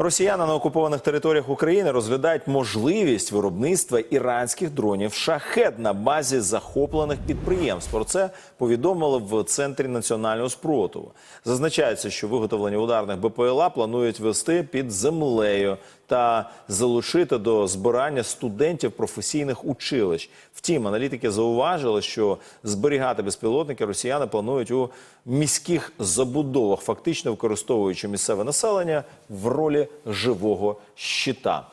Росіяни на окупованих територіях України розглядають можливість виробництва іранських дронів шахет на базі захоплених підприємств. Про це повідомили в центрі національного спротиву. Зазначається, що виготовлення ударних БПЛА планують вести під землею та залучити до збирання студентів професійних училищ. Втім, аналітики зауважили, що зберігати безпілотники росіяни планують у міських забудовах, фактично використовуючи місцеве населення в ролі живого щита.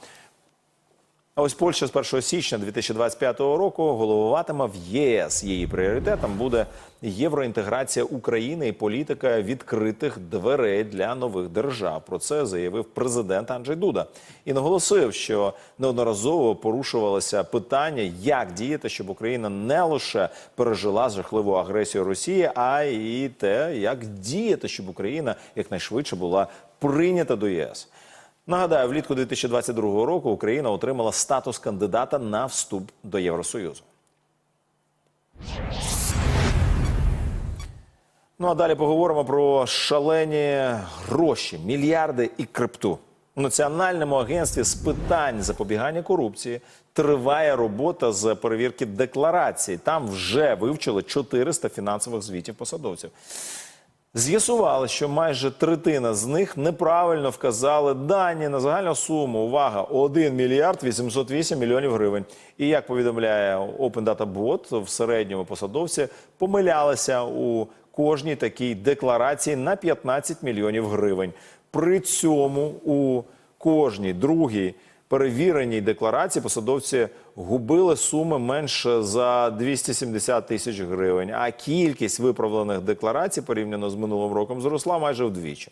А ось Польща з 1 січня 2025 року головуватиме в ЄС. Її пріоритетом буде євроінтеграція України і політика відкритих дверей для нових держав. Про це заявив президент Анджей Дуда і наголосив, що неодноразово порушувалося питання, як діяти, щоб Україна не лише пережила жахливу агресію Росії, а й те, як діяти, щоб Україна якнайшвидше була прийнята до ЄС. Нагадаю, влітку 2022 року Україна отримала статус кандидата на вступ до Євросоюзу. Ну а далі поговоримо про шалені гроші, мільярди і крипту. У Національному агентстві з питань запобігання корупції триває робота з перевірки декларацій. Там вже вивчили 400 фінансових звітів посадовців. З'ясували, що майже третина з них неправильно вказали дані на загальну суму. Увага, 1 мільярд 808 мільйонів гривень. І як повідомляє Open Data Bot, в середньому посадовці помилялися у кожній такій декларації на 15 мільйонів гривень. При цьому у кожній другій перевіреній декларації посадовці губили суми менше за 270 тисяч гривень. А кількість виправлених декларацій порівняно з минулим роком зросла майже вдвічі.